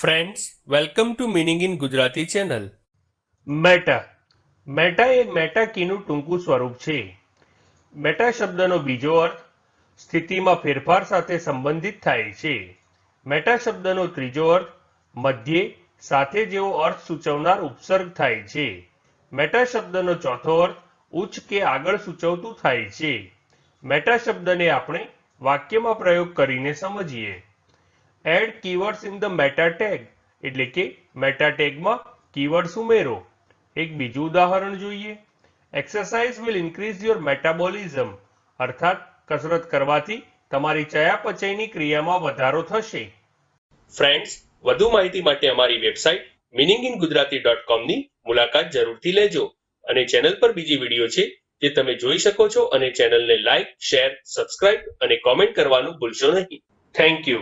Friends welcome to meaning in Gujarati channel meta meta A meta કીનું ટૂંકું સ્વરૂપ છે. મેટા શબ્દનો બીજો અર્થ સ્થિતિમાં ફેરફાર સાથે સંબંધિત થાય છે. મેટા શબ્દનો ત્રીજો અર્થ મધ્યે સાથે જેવો અર્થ સૂચવનાર ઉપસર્ગ થાય છે. મેટા શબ્દનો ચોથો અર્થ ઉચ્ચ કે આગળ સૂચવતું થાય છે. મેટા શબ્દને આપણે વાક્યમાં પ્રયોગ કરીને સમજીએ. Add keywords in the meta tag એટલે કે મેટા ટેગમાં કીવર્ડ્સ ઉમેરો. એક બીજું ઉદાહરણ જોઈએ. Exercise will increase your metabolism અર્થાત કસરત કરવાથી તમારી ચયાપચયની ક્રિયામાં વધારો થશે. ફ્રેન્ડ્સ વધુ માહિતી માટે અમારી website meaning in Gujarati dot કોમની મુલાકાત જરૂરથી લેજો અને ચેનલ પર બીજી વીડિયો છે જે તમે જોઈ શકો છો અને ચેનલને લાઇક શેર સબસ્ક્રાઇબ અને કોમેન્ટ કરવાનું ભૂલશો નહીં. Thank you